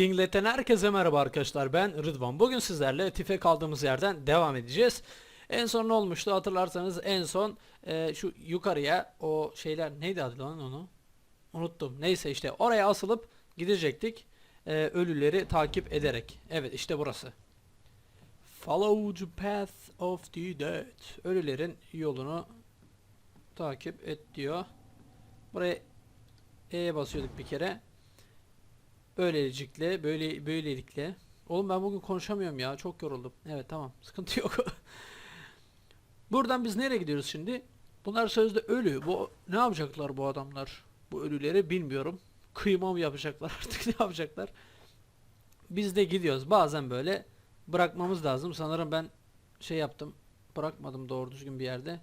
Kinglet'ten herkese merhaba arkadaşlar ben Rıdvan. Bugün sizlerle Tife kaldığımız yerden devam edeceğiz. En son ne olmuştu hatırlarsanız en son e, şu yukarıya o şeyler neydi adı lan onu? Unuttum. Neyse işte oraya asılıp gidecektik. E, ölüleri takip ederek. Evet işte burası. Follow the path of the dead. Ölülerin yolunu takip et diyor. Buraya E'ye basıyorduk bir kere. Böylelikle, böyle böylelikle. Oğlum ben bugün konuşamıyorum ya. Çok yoruldum. Evet tamam. Sıkıntı yok. Buradan biz nereye gidiyoruz şimdi? Bunlar sözde ölü. Bu ne yapacaklar bu adamlar? Bu ölüleri bilmiyorum. Kıyma mı yapacaklar artık ne yapacaklar? Biz de gidiyoruz. Bazen böyle bırakmamız lazım. Sanırım ben şey yaptım. Bırakmadım doğru düzgün bir yerde.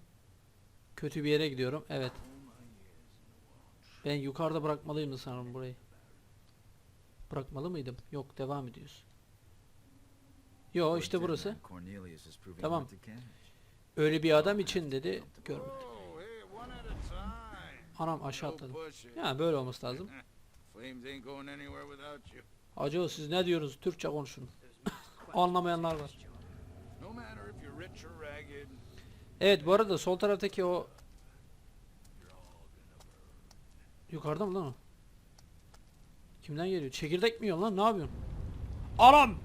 Kötü bir yere gidiyorum. Evet. Ben yukarıda bırakmalıyım sanırım burayı. Bırakmalı mıydım? Yok devam ediyoruz. Yo işte burası. Tamam. Öyle bir adam için dedi. Görmedim. Anam aşağı atladım. pushing. Ya böyle olması lazım. Acaba siz ne diyorsunuz? Türkçe konuşun. Anlamayanlar var. Evet bu arada sol taraftaki o Yukarıda mı lan o? Kimden geliyor? Çekirdek mi yiyor lan? Ne yapıyorsun? Anam!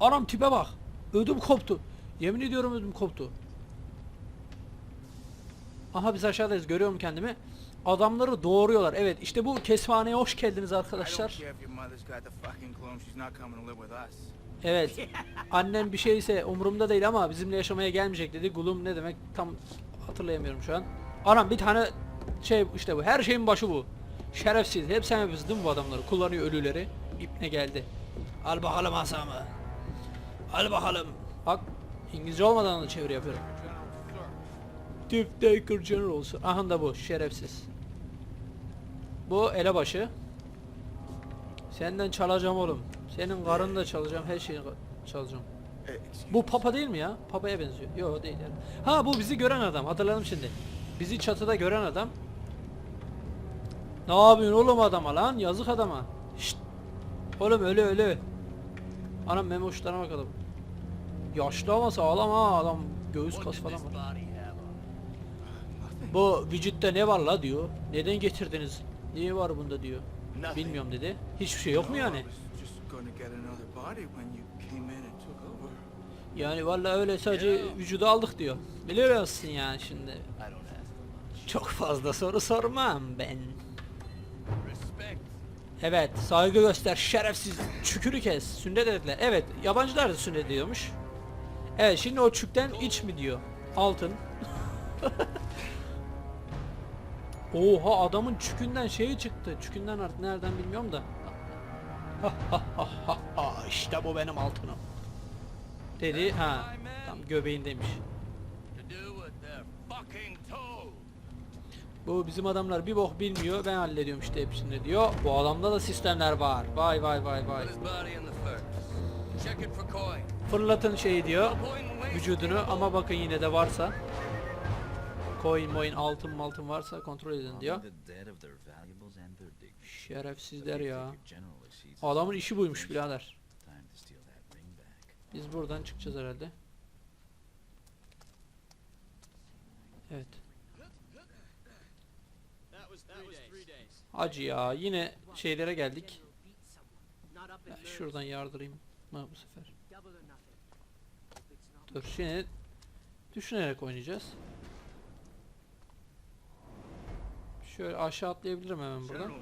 Anam tipe bak. Ödüm koptu. Yemin ediyorum ödüm koptu. Aha biz aşağıdayız. Görüyorum kendimi. Adamları doğuruyorlar. Evet işte bu kesvaneye hoş geldiniz arkadaşlar. Evet. Annem bir şeyse umurumda değil ama bizimle yaşamaya gelmeyecek dedi. Gulum ne demek tam hatırlayamıyorum şu an. Anam bir tane şey işte bu. Her şeyin başı bu. Şerefsiz. Hep sen yapıyorsun değil mi bu adamları? Kullanıyor ölüleri. İpne geldi. Al bakalım asamı. Al bakalım. Bak İngilizce olmadan da çeviri yapıyorum. General Sir. Tip Daker General'sı. Aha da bu şerefsiz. Bu elebaşı. Senden çalacağım oğlum. Senin karını da çalacağım. Her şeyi çalacağım. Eh, excuse Bu papa değil mi ya? Papaya benziyor. Yok değil yani. Ha bu bizi gören adam. Hatırladım şimdi. Bizi çatıda gören adam. Ne yapıyorsun oğlum adama lan? Yazık adama. Şşt. Oğlum ölü ölü. Anam memoşlarına bakalım. Yaşlı ama sağlam ha adam. Göğüs kas falan var. Bu vücutta ne var la diyor. Neden getirdiniz? Niye var bunda diyor. Bilmiyorum dedi. Hiçbir şey yok mu yani? Yani vallahi öyle sadece vücudu aldık diyor. Biliyorsun yani şimdi. Çok fazla soru sormam ben. Evet saygı göster şerefsiz çükürü kes sünnet dediler. Evet yabancılar da sünnet diyormuş. Evet şimdi o çükten iç mi diyor. Altın. Oha adamın çükünden şeyi çıktı. Çükünden artık nereden bilmiyorum da. işte bu benim altınım. Dedi ha. Tam göbeğindeymiş. Bu bizim adamlar bir bok bilmiyor ben hallediyorum işte hepsini diyor. Bu adamda da sistemler var. Vay vay vay vay. Fırlatın şeyi diyor. Vücudunu ama bakın yine de varsa. Coin moin altın maltın varsa kontrol edin diyor. Şerefsizler ya. Adamın işi buymuş birader. Biz buradan çıkacağız herhalde. Evet. Acı ya yine şeylere geldik. Ben şuradan yardırayım mı bu sefer? Dur şimdi düşünerek oynayacağız. Şöyle aşağı atlayabilirim hemen buradan.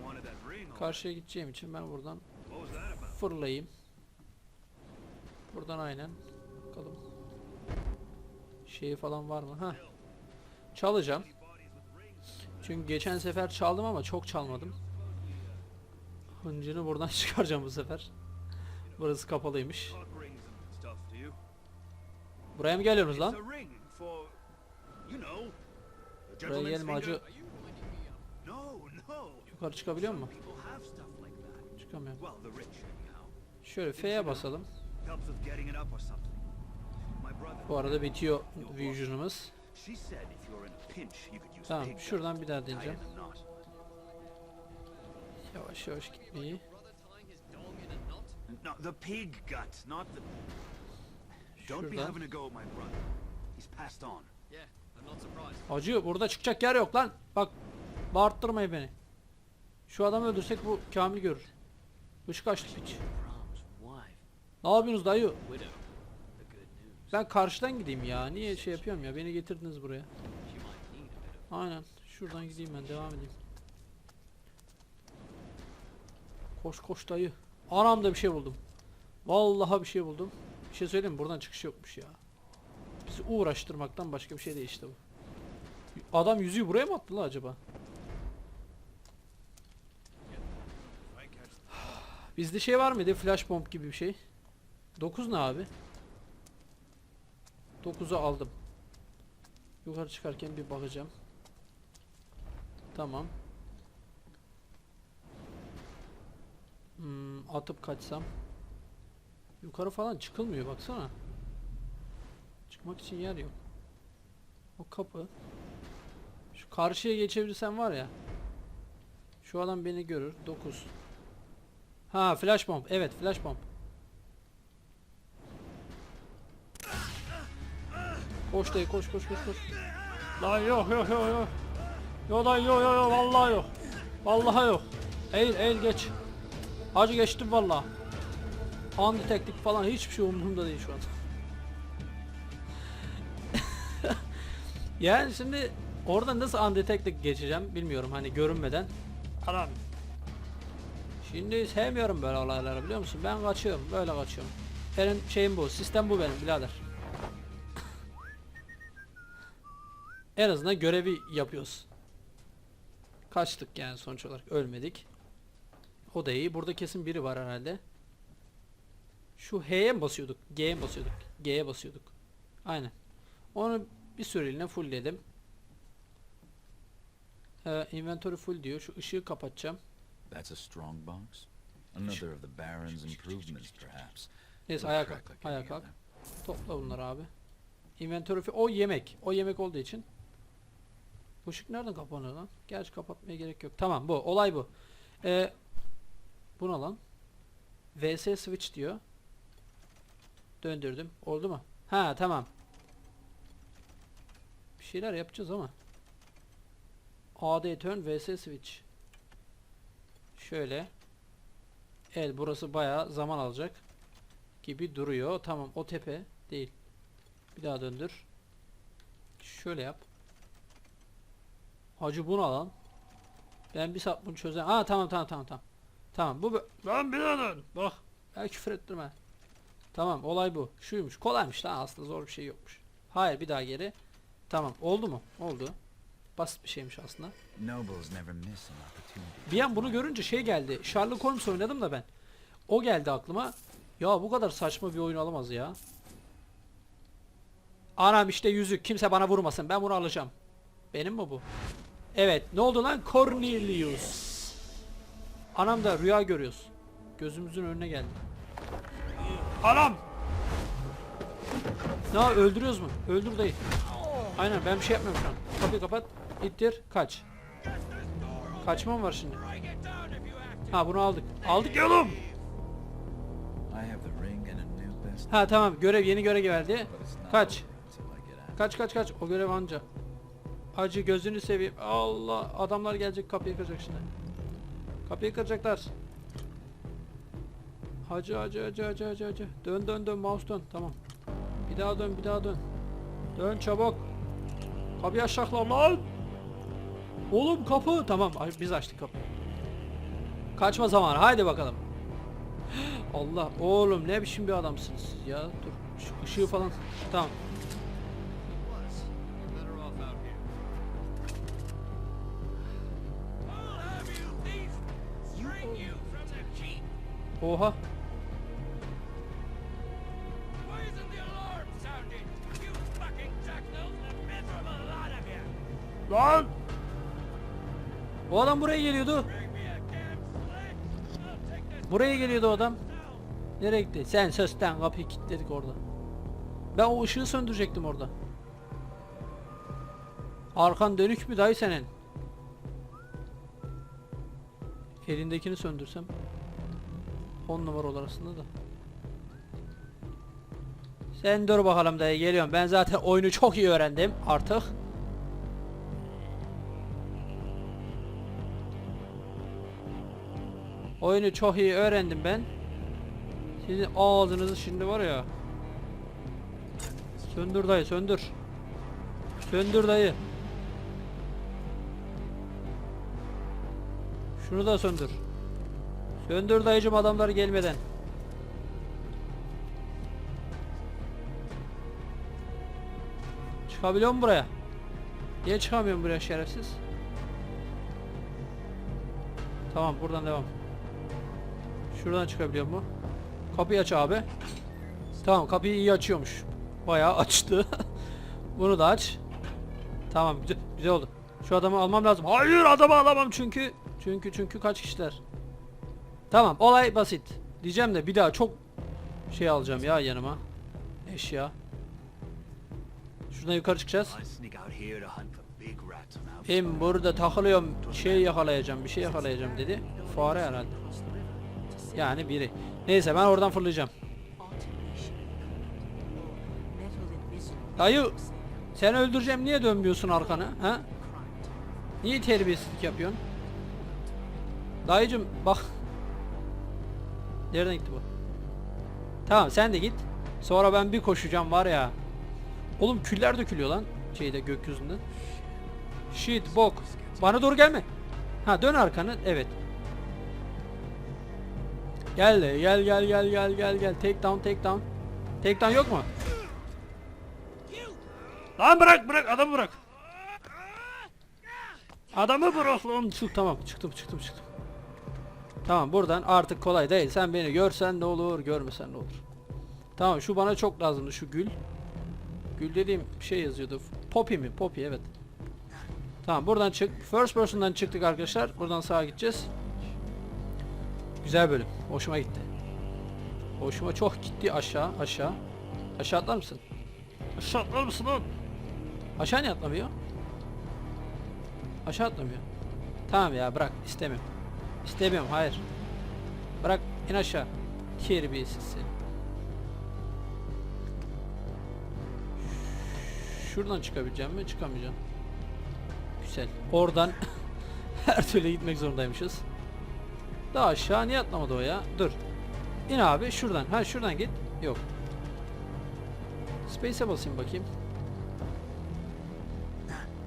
Karşıya gideceğim için ben buradan fırlayayım. Buradan aynen. Bakalım. Şeyi falan var mı? Ha. Çalacağım. Çünkü geçen sefer çaldım ama çok çalmadım. Hıncını buradan çıkaracağım bu sefer. Burası kapalıymış. Buraya mı geliyorsunuz lan? Buraya gelme acı. Yukarı çıkabiliyor mu? Çıkamıyorum. Şöyle F'ye basalım. Bu arada bitiyor vision'ımız. Tamam şuradan bir daha deneyeceğim. Yavaş yavaş gitmeyi. No, the pig gut, not the. Don't be Şuradan. having a go at my brother. He's passed on. Yeah, I'm not surprised. Acı burada çıkacak yer yok lan. Bak bağırttırmayın beni. Şu adamı öldürsek bu Kamil görür. Işık açtı piç. Ne yapıyorsunuz dayı? Ben karşıdan gideyim ya. Niye şey yapıyorum ya? Beni getirdiniz buraya. Aynen. Şuradan gideyim ben. Devam edeyim. Koş koş dayı. Anamda bir şey buldum. Vallahi bir şey buldum. Bir şey söyleyeyim mi? Buradan çıkış yokmuş ya. Bizi uğraştırmaktan başka bir şey değil işte bu. Adam yüzüğü buraya mı attı la acaba? Bizde şey var mıydı? Flash bomb gibi bir şey. 9 ne abi? 9'u aldım. Yukarı çıkarken bir bakacağım. Tamam. Hmm, atıp kaçsam. Yukarı falan çıkılmıyor baksana. Çıkmak için yer yok. O kapı. Şu karşıya geçebilirsem var ya. Şu adam beni görür. 9. Ha flash bomb. Evet flash bomb. Koş dayı koş koş koş koş. Lan yok yok yok yok. Yok lan yok yok yok vallahi yok. Vallahi yok. Eğil eğil geç. Hacı geçtim vallahi. Anti teknik falan hiçbir şey umurumda değil şu an. yani şimdi orada nasıl teknik geçeceğim bilmiyorum hani görünmeden. Adam. Şimdi sevmiyorum böyle olayları biliyor musun? Ben kaçıyorum böyle kaçıyorum. Benim şeyim bu sistem bu benim birader. En azından görevi yapıyoruz. Kaçtık yani sonuç olarak ölmedik. O da iyi. Burada kesin biri var herhalde. Şu H'ye mi basıyorduk? G'ye mi basıyorduk? G'ye basıyorduk. Aynen. Onu bir süreliğine fullledim. Ee, inventory full diyor. Şu ışığı kapatacağım. That's a strong box. Another of the Baron's improvements, perhaps. Neyse ayağa kalk. Ayağa kalk. Topla bunları abi. Inventory full. O yemek. O yemek olduğu için. Bu ışık nereden kapanıyor lan? Gerçi kapatmaya gerek yok. Tamam bu. Olay bu. Ee, bu ne lan? VS switch diyor. Döndürdüm. Oldu mu? Ha tamam. Bir şeyler yapacağız ama. AD turn VS switch. Şöyle. El burası bayağı zaman alacak gibi duruyor. Tamam o tepe değil. Bir daha döndür. Şöyle yap. Hacı bunu alan. Ben bir saat bunu çözem. Aa tamam tamam tamam tamam. Tamam bu bö- Lan bir daha dön. Bak. Ya küfür ettirme. Tamam olay bu. Şuymuş. Kolaymış lan aslında zor bir şey yokmuş. Hayır bir daha geri. Tamam oldu mu? Oldu. Basit bir şeymiş aslında. Bir an bunu görünce şey geldi. Sherlock Holmes oynadım da ben. O geldi aklıma. Ya bu kadar saçma bir oyun olamaz ya. Anam işte yüzük. Kimse bana vurmasın. Ben bunu alacağım. Benim mi bu? Evet. Ne oldu lan? Cornelius. Anam da rüya görüyoruz. Gözümüzün önüne geldi. Anam! Ne öldürüyoruz mu? Öldür dayı. Aynen ben bir şey yapmıyorum şu an. Kapıyı kapat. İttir. Kaç. Kaçmam var şimdi. Ha bunu aldık. Aldık best. Ha tamam görev yeni görev geldi. Kaç. Kaç kaç kaç o görev anca. Hacı gözünü seveyim. Allah adamlar gelecek kapıyı kıracak şimdi. Kapıyı kıracaklar. Hacı hacı hacı hacı hacı hacı. Dön dön dön mouse dön tamam. Bir daha dön bir daha dön. Dön çabuk. Kapıyı aşağıla lan. Oğlum kapı tamam biz açtık kapıyı. Kaçma zamanı haydi bakalım. Allah oğlum ne biçim bir adamsınız ya dur şu ışığı falan tamam you! Lan! O adam buraya geliyordu. Buraya geliyordu o adam. Nereye gitti? Sen sösten kapıyı kilitledik orada. Ben o ışığı söndürecektim orada. Arkan dönük mü dayı senin? Elindekini söndürsem. 10 numara olur aslında da. Sen dur bakalım dayı geliyorum. Ben zaten oyunu çok iyi öğrendim artık. Oyunu çok iyi öğrendim ben. Sizin ağzınızı şimdi var ya. Söndür dayı söndür. Söndür dayı. Şunu da söndür. Söndür dayıcım adamlar gelmeden. Çıkabiliyor mu buraya? Niye çıkamıyorum buraya şerefsiz? Tamam buradan devam. Şuradan çıkabiliyor mu? Kapıyı aç abi. Tamam kapıyı iyi açıyormuş. Bayağı açtı. Bunu da aç. Tamam güzel, güzel oldu. Şu adamı almam lazım. Hayır adamı alamam çünkü. Çünkü çünkü kaç kişiler? Tamam olay basit. Diyeceğim de bir daha çok şey alacağım ya yanıma. Eşya. Şuradan yukarı çıkacağız. Ben burada takılıyorum şey yakalayacağım bir şey yakalayacağım dedi. Fare herhalde. Yani biri. Neyse ben oradan fırlayacağım. Dayı sen öldüreceğim niye dönmüyorsun arkana ha? Niye terbiyesizlik yapıyorsun? Dayıcım bak. Nereden gitti bu? Tamam sen de git. Sonra ben bir koşacağım var ya. Oğlum küller dökülüyor lan şeyde gökyüzünden. Shit bok. Bana doğru gelme. Ha dön arkanı. Evet. Gel de gel gel gel gel gel gel. Take down take down. Take down yok mu? Lan bırak bırak adamı bırak. Adamı bırak lan. Çık tamam çıktım çıktım çıktım. Tamam buradan artık kolay değil. Sen beni görsen ne olur görmesen ne olur. Tamam şu bana çok lazımdı şu gül. Gül dediğim şey yazıyordu. Poppy mi? Poppy evet. Tamam buradan çık. First person'dan çıktık arkadaşlar. Buradan sağa gideceğiz. Güzel bölüm. Hoşuma gitti. Hoşuma çok gitti aşağı aşağı. Aşağı atlar mısın? Aşağı atlar mısın lan? Aşağı niye atlamıyor? Aşağı atlamıyor. Tamam ya bırak istemiyorum. İstemiyorum hayır. Bırak in aşağı. Terbiyesiz. Şuradan çıkabileceğim mi? Çıkamayacağım. Güzel. Oradan her türlü gitmek zorundaymışız. Daha aşağı niye atlamadı o ya? Dur. İn abi şuradan. Ha şuradan git. Yok. Space'e basayım bakayım.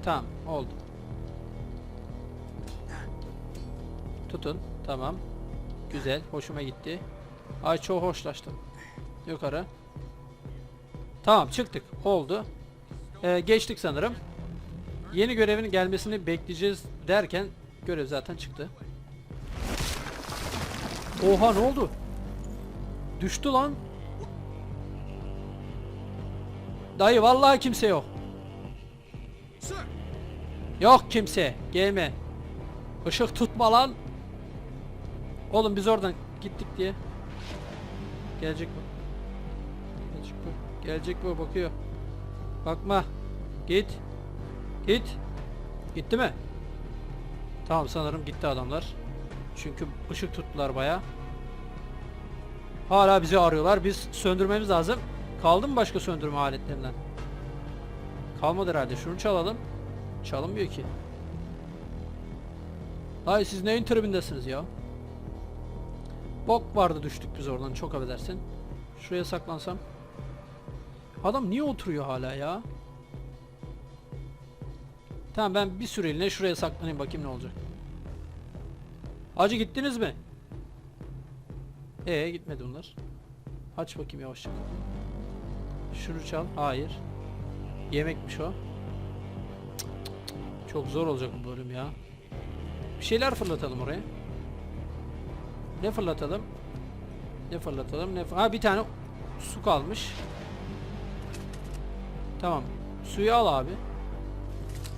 Tamam oldu. Tutun. Tamam. Güzel. Hoşuma gitti. Ay çok hoşlaştım. Yukarı. Tamam çıktık. Oldu. Ee, geçtik sanırım. Yeni görevin gelmesini bekleyeceğiz derken görev zaten çıktı. Oha ne oldu? Düştü lan. Dayı vallahi kimse yok. Yok kimse. Gelme. Işık tutma lan. Oğlum biz oradan gittik diye. Gelecek bu. Gelecek bu. Gelecek bu bakıyor. Bakma. Git. Git. Gitti mi? Tamam sanırım gitti adamlar. Çünkü ışık tuttular baya. Hala bizi arıyorlar. Biz söndürmemiz lazım. Kaldı mı başka söndürme aletlerinden? Kalmadı herhalde. Şunu çalalım. Çalınmıyor ki. Hayır siz neyin tribindesiniz ya? Bok vardı düştük biz oradan çok affedersin. Şuraya saklansam. Adam niye oturuyor hala ya? Tamam ben bir süreliğine şuraya saklanayım bakayım ne olacak. Hacı gittiniz mi? Ee gitmedi bunlar. Aç bakayım yavaşça. Şunu çal. Hayır. Yemekmiş o. Çok zor olacak bu bölüm ya. Bir şeyler fırlatalım oraya. Ne fırlatalım? Ne fırlatalım? Ne ha bir tane su kalmış. Tamam. Suyu al abi.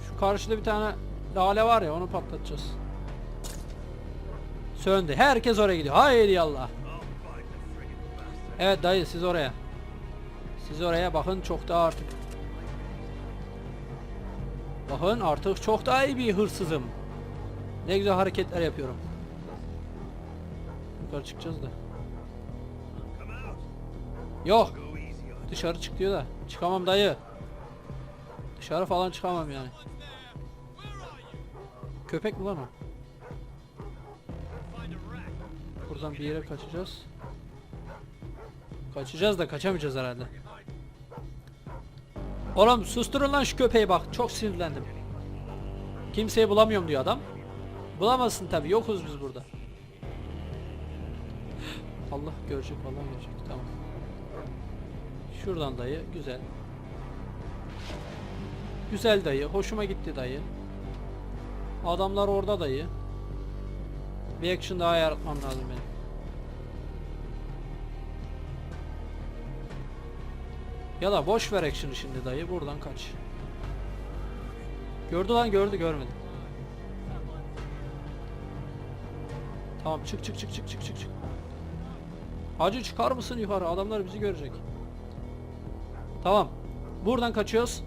Şu karşıda bir tane lale var ya onu patlatacağız. Söndü. Herkes oraya gidiyor. Haydi yallah. Evet dayı siz oraya. Siz oraya bakın çok daha artık. Bakın artık çok daha iyi bir hırsızım. Ne güzel hareketler yapıyorum. Yukarı çıkacağız da. Yok. Dışarı çık diyor da. Çıkamam dayı. Dışarı falan çıkamam yani. Köpek mi lan o? Buradan bir yere kaçacağız. Kaçacağız da kaçamayacağız herhalde. Oğlum susturun lan şu köpeği bak. Çok sinirlendim. Kimseyi bulamıyorum diyor adam. Bulamazsın tabi yokuz biz burada. Allah görecek Allah görecek tamam. Şuradan dayı güzel. Güzel dayı hoşuma gitti dayı. Adamlar orada dayı. Bir action daha yaratmam lazım benim. Ya da boş ver action'ı şimdi dayı buradan kaç. Gördü lan gördü görmedi. Tamam çık çık çık çık çık çık çık. Hacı çıkar mısın yukarı adamlar bizi görecek. Tamam. Buradan kaçıyoruz.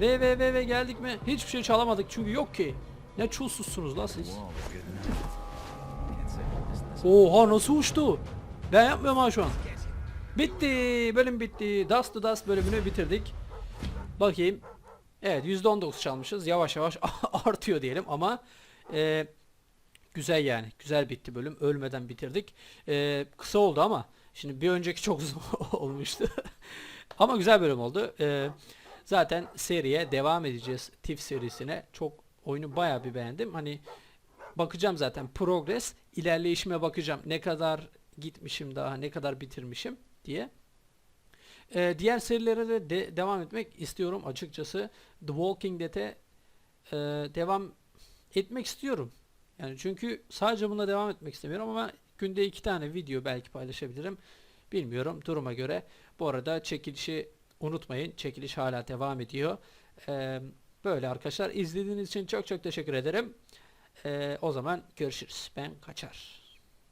Ve ve ve ve geldik mi? Hiçbir şey çalamadık çünkü yok ki. Ne çulsuzsunuz lan siz. Oha nasıl uçtu? Ben yapmıyorum ha şu an. Bitti. Bölüm bitti. Dust to Dust bölümünü bitirdik. Bakayım. Evet %19 çalmışız. Yavaş yavaş artıyor diyelim ama e, güzel yani. Güzel bitti bölüm. Ölmeden bitirdik. E, kısa oldu ama şimdi bir önceki çok uzun olmuştu. ama güzel bölüm oldu. E, zaten seriye devam edeceğiz. TIF serisine. Çok oyunu bayağı bir beğendim. Hani bakacağım zaten progress ilerleyişime bakacağım ne kadar gitmişim daha ne kadar bitirmişim diye. Ee, diğer serilere de, de devam etmek istiyorum açıkçası. The Walking Dead'e e, devam etmek istiyorum. Yani çünkü sadece buna devam etmek istemiyorum ama günde iki tane video belki paylaşabilirim. Bilmiyorum duruma göre. Bu arada çekilişi unutmayın. Çekiliş hala devam ediyor. Ee, böyle arkadaşlar izlediğiniz için çok çok teşekkür ederim. Ee, o zaman görüşürüz. Ben kaçar.